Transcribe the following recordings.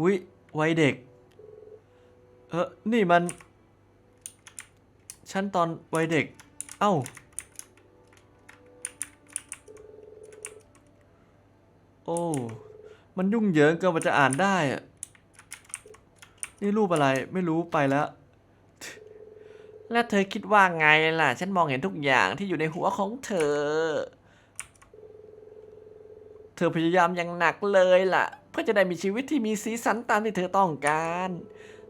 อุ้ยวัยเด็ก เออนี่มัน ฉันตอนวัยเด็ก เอ้า โอ้ มันยุ่งเหยิงเกินกว่าจะอ่านได้อะนี่รูปอะไรไม่รู้ไปแล้ว แล้วเธอคิดว่าไงล่ะ ฉันมองเห็นทุกอย่างที่อยู่ในหัวของเธอ เธอพยายามอย่างหนักเลยล่ะ พื่อจะได้มีชีวิตที่มีสีสันตามที่เธอต้องการ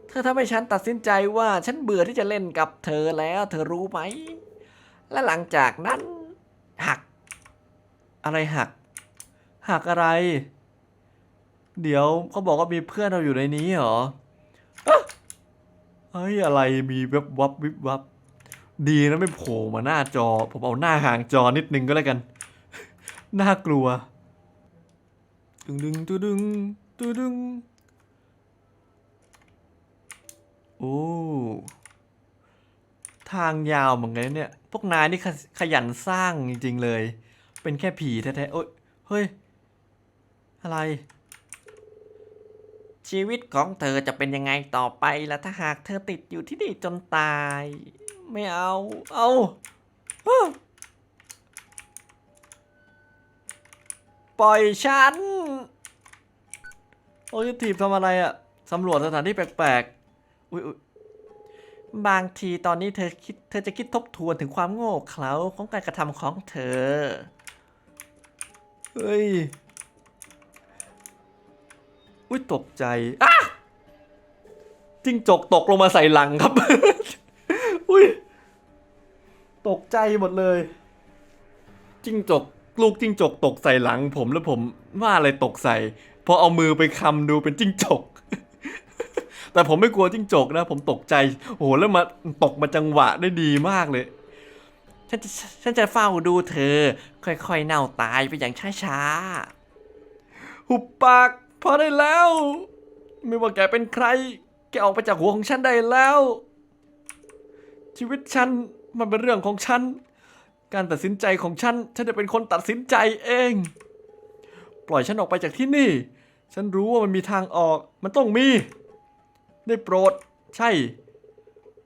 เธอทำให้ฉันตัดสินใจว่าฉันเบื่อที่จะเล่นกับเธอแล้ว เธอรู้ไหม และหลังจากนั้น หัก อะไรหัก หักอะไร เดี๋ยวเขาบอกว่ามีเพื่อนเราอยู่ในนี้เหรอเฮ้ยอะไรมีแวบวับวิบวับ ดีนะไม่โผล่มาหน้าจอ ผมเอาหน้าห่างจอนิดนึงก็แล้วกัน น่ากลัว ตึงดึงตึดึงตึดึง โอ้ ทางยาวเหมือนกันเนี่ย พวกนายนี่ขขยันสร้างจริงๆเลย เป็นแค่ผีแท้ๆ โอ้ย เฮ้ย อะไร ชีวิตของเธอจะเป็นยังไงต่อไปล่ะถ้าหากเธอติดอยู่ที่นี่จนตาย ไม่เอา เอาปล่อยฉัน โอ้ยทีบทำอะไรอะสำรวจสถานที่แปลกๆอุ้ยอุ๊ยบางทีตอนนี้เธอคิดเธอจะคิดทบทวนถึงความโง่เขลาของการกระทำของเธอ เฮ้ย อุ้ยตกใจอะจิ้งจกตกลงมาใส่หลังครับ อุ้ย ตกใจหมดเลย จิ้งจก ลูกจิ้งจกตกใส่หลังผมแล้วผมว่าอะไรตกใส่ พอเอามือไปคำดูเป็นจิ้งจก แต่ผมไม่กลัวจิ้งจกนะ ผมตกใจ โอ้โหแล้วมาตกมาจังหวะได้ดีมากเลย ฉันจะฉันจะเฝ้าดูเธอ ค่อยๆเน่าตายไปอย่างช้าๆ หุบปากพอได้แล้ว ไม่ว่าแกเป็นใคร แกออกไปจากหัวของฉันได้แล้ว ชีวิตฉันมันเป็นเรื่องของฉัน การตัดสินใจของฉัน ฉันจะเป็นคนตัดสินใจเอง ปล่อยฉันออกไปจากที่นี่ ฉันรู้ว่ามันมีทางออก มันต้องมี ได้โปรด ใช่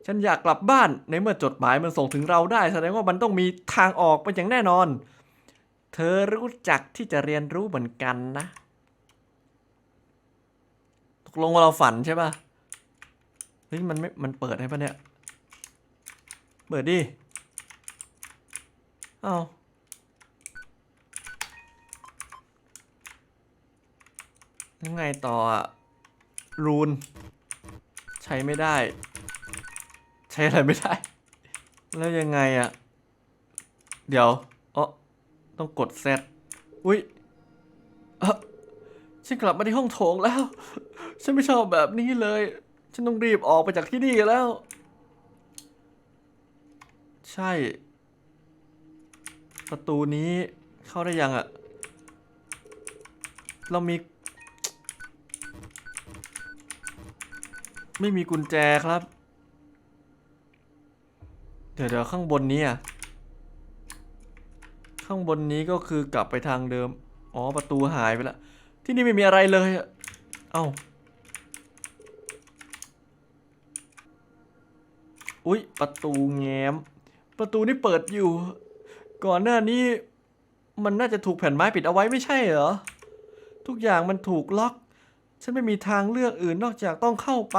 ฉันอยากกลับบ้าน ในเมื่อจดหมายมันส่งถึงเราได้ แสดงว่ามันต้องมีทางออกเป็นอย่างแน่นอน เธอรู้จักที่จะเรียนรู้เหมือนกันนะ ตกลงว่าเราฝันใช่ป่ะเฮ้ยมันไม่ มันเปิดให้ปะเนี่ย เปิดดิ เอา ยังไงต่ออะรูน ใช้ไม่ได้ ใช้อะไรไม่ได้ แล้วยังไงอะเดี๋ยวอ๋อต้องกดเซตอุ้ยเออฉันกลับมาที่ห้องโถงแล้ว ฉันไม่ชอบแบบนี้เลย ฉันต้องรีบออกไปจากที่นี่แล้ว ใช่ ประตูนี้เข้าได้ยังอะเรามี ไม่มีกุญแจครับ เดี๋ยวเดี๋ยวข้างบนนี้อะ ข้างบนนี้ก็คือกลับไปทางเดิม อ๋อประตูหายไปล้วที่นี่ไม่มีอะไรเลยเอ้าอุ๊ย ประตูแง้ม ประตูนี่เปิดอยู่ ก่อนหน้านี้มันน่าจะถูกแผ่นไม้ปิดเอาไว้ไม่ใช่เหรอ ทุกอย่างมันถูกล็อก ฉันไม่มีทางเลือกอื่นนอกจากต้องเข้าไป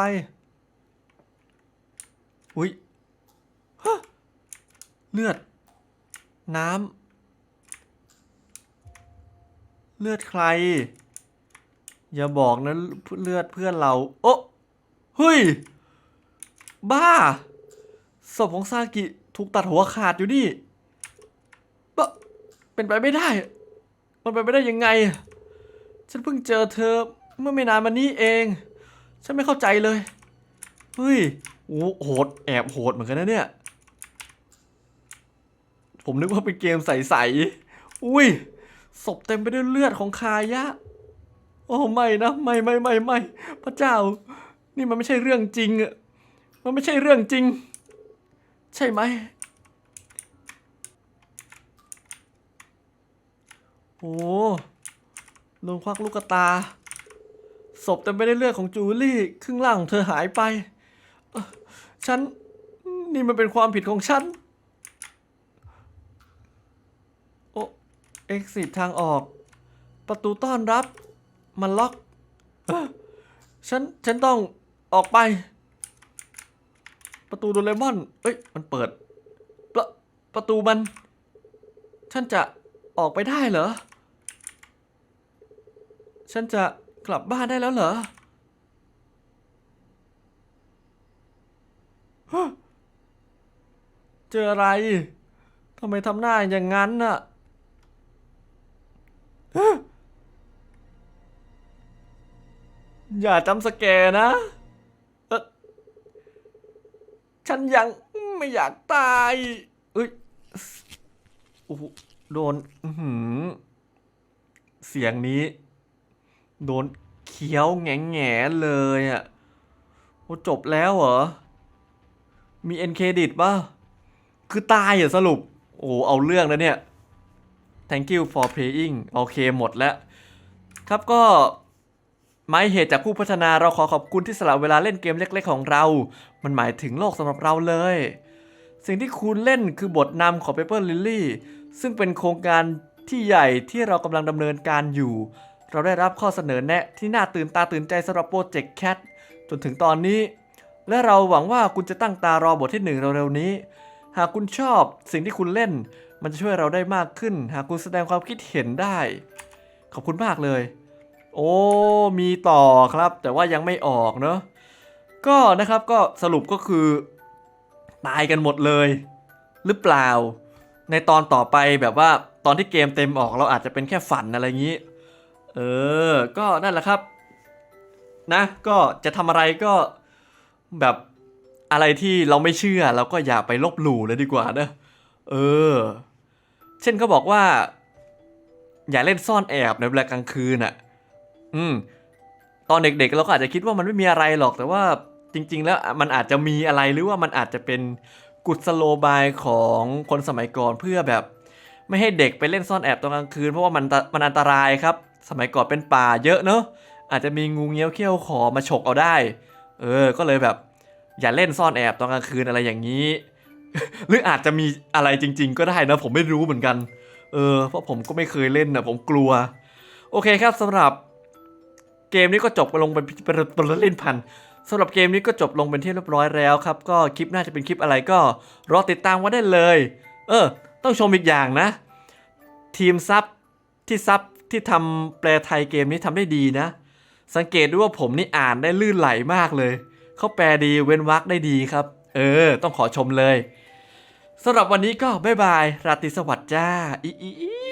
อุ๊ยเลือด น้ำ เลือดใคร อย่าบอกนะเลือดเพื่อนเรา โอ้เฮ้ย บ้า ศพของซากิถูกตัดหัวขาดอยู่นี่บเป็นไปไม่ได้ มันเป็นไปได้ยังไง ฉันเพิ่งเจอเธอ เมื่อไม่นานมานี้เอง ฉันไม่เข้าใจเลย เฮ้ยโอ้โหดแอบโหดเหมือนกันนะเนี่ย ผมนึกว่าเป็นเกมใสๆอุ้ยศพเต็มไปด้วยเลือดของคายะ โอ้ไม่นะ ไม่ไม่ไม่ไม่พระเจ้า นี่มันไม่ใช่เรื่องจริงอะมันไม่ใช่เรื่องจริง ใช่ไหมโอ้โดนควักลูกตา ศพเต็มไปด้วยเลือดของจูลี่ครึ่งล่างของเธอหายไป ฉัน นี่มันเป็นความผิดของฉัน โอ้เอ็กซิททางออก ประตูต้อนรับ มันล็อกอฉัน ฉันต้องออกไป ประตูโดเรมอน เอ้ย มันเปิด ประประตูมัน ฉันจะออกไปได้เหรอ ฉันจะ กลับบ้านได้แล้วเหรอฮเจออะไรทำไมทำหน้าอย่างนั้นน่ะอย่าจำสแกนะ ฉันยังไม่อยากตายเอ้ยโอ้โหโดนเสียงนี้ โดนเคี้ยวแง่แง่ๆเลยอะโอ้จบแล้วเหรอ มีเอ็นเครดิตป่ะ คือตายเหรอสรุป โอ้เอาเรื่องแล้วเนี่ย thank you for playing โอเคหมดแล้ว ครับก็หมายเหตุจากผู้พัฒนาเราขอขอบคุณที่สละเวลาเล่นเกมเล็ก ๆ ของเรา มันหมายถึงโลกสำหรับเราเลย สิ่งที่คุณเล่นคือบทนำของ Paper Lily ซึ่งเป็นโครงการที่ใหญ่ที่เรากำลังดำเนินการอยู่ เราได้รับข้อเสนอแนะที่น่าตื่นตาตื่นใจสำหรับโปรเจกต์แคทจนถึงตอนนี้ และเราหวังว่าคุณจะตั้งตารอบทที่หนึ่งเร็วๆนี้ หากคุณชอบสิ่งที่คุณเล่น มันจะช่วยเราได้มากขึ้น หากคุณแสดงความคิดเห็นได้ ขอบคุณมากเลย โอ้มีต่อครับ แต่ว่ายังไม่ออกเนอะก็นะครับก็สรุปก็คือ ตายกันหมดเลย หรือเปล่า ในตอนต่อไปแบบว่าตอนที่เกมเต็มออกเราอาจจะเป็นแค่ฝันอะไรอย่างนี้ เออ ก็นั่นแหละครับ นะ ก็จะทำอะไรก็แบบอะไรที่เราไม่เชื่อ เราก็อย่าไปลบหลู่เลยดีกว่านะเออ เช่นเขาบอกว่า อย่าเล่นซ่อนแอบในเวลากลางคืนอะ อืม ตอนเด็กๆเราก็อาจจะคิดว่ามันไม่มีอะไรหรอกแต่ว่าจริง ๆ แล้วมันอาจจะมีอะไรหรือว่ามันอาจจะเป็นกุศโลบายของคนสมัยก่อนเพื่อแบบ ไม่ให้เด็กไปเล่นซ่อนแอบตอนกลางคืน เพราะว่ามันมันอันตรายครับ สมัยก่อนเป็นป่าเยอะเนอะอาจจะมีงูเงี้ยวเขี้ยวขอมาฉกเอาได้ เออ ก็เลยแบบ อย่าเล่นซ่อนแอบตอนกลางคืนอะไรอย่างนี้ หรืออาจจะมีอะไรจริง ๆ ก็ได้นะ ผมไม่รู้เหมือนกัน เออ เพราะผมก็ไม่เคยเล่นนะผมกลัว โอเคครับสำหรับเกมนี้ก็จบไปลงเป็นเป็นเป็นเล่นพันสำหรับเกมนี้ก็จบลงเป็นที่เรียบร้อยแล้วครับ ก็คลิปน้าจะเป็นคลิปอะไรก็รอติดตามไว้ได้เลย เออ ต้องชมอีกอย่างนะ ทีมซับที่ซับ ที่ทำแปลไทยเกมนี้ทำได้ดีนะ สังเกตด้วยว่าผมนี่อ่านได้ลื่นไหลมากเลย เขาแปลดีเว้นวรรคได้ดีครับ เออ ต้องขอชมเลยสำหรับวันนี้ก็บ๊ายบาย ราตรีสวัสดิ์จ้าอีอีอี